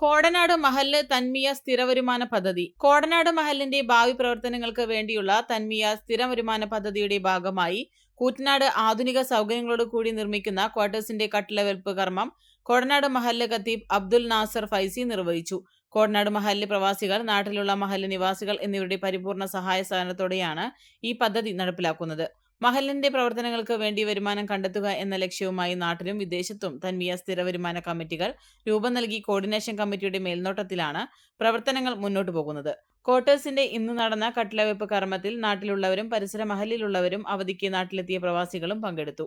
കോടനാട് മഹല്ല് തന്മിയ സ്ഥിരവരുമാന പദ്ധതി. കോടനാട് മഹലിന്റെ ഭാവി പ്രവർത്തനങ്ങൾക്ക് വേണ്ടിയുള്ള തന്മിയ സ്ഥിരവരുമാന പദ്ധതിയുടെ ഭാഗമായി കൂറ്റനാട് ആധുനിക സൗകര്യങ്ങളോട് കൂടി നിർമ്മിക്കുന്ന ക്വാർട്ടേഴ്സിന്റെ കട്ടിലവെൽപ്പ് കർമ്മം കോടനാട് മഹല്ല് ഖത്തീബ് അബ്ദുൽ നാസർ ഫൈസി നിർവഹിച്ചു. കോടനാട് മഹല്ല് പ്രവാസികൾ നാട്ടിലുള്ള മഹല്ല് നിവാസികൾ എന്നിവരുടെ പരിപൂർണ സഹായ സഹകരണത്തോടെയാണ് ഈ പദ്ധതി നടപ്പിലാക്കുന്നത്. മഹലിന്റെ പ്രവർത്തനങ്ങൾക്ക് വേണ്ടി വരുമാനം കണ്ടെത്തുക എന്ന ലക്ഷ്യവുമായി നാട്ടിലും വിദേശത്തും തന്മിയ സ്ഥിര വരുമാന കമ്മിറ്റികൾ രൂപം നൽകി കോർഡിനേഷൻ കമ്മിറ്റിയുടെ മേൽനോട്ടത്തിലാണ് പ്രവർത്തനങ്ങൾ മുന്നോട്ടു പോകുന്നത്. ക്വാർട്ടേഴ്സിന്റെ ഇന്ന് നടന്ന കട്ടിലവെപ്പ് കർമ്മത്തിൽ നാട്ടിലുള്ളവരും പരിസര മഹലിലുള്ളവരും അവധിക്ക് നാട്ടിലെത്തിയ പ്രവാസികളും പങ്കെടുത്തു.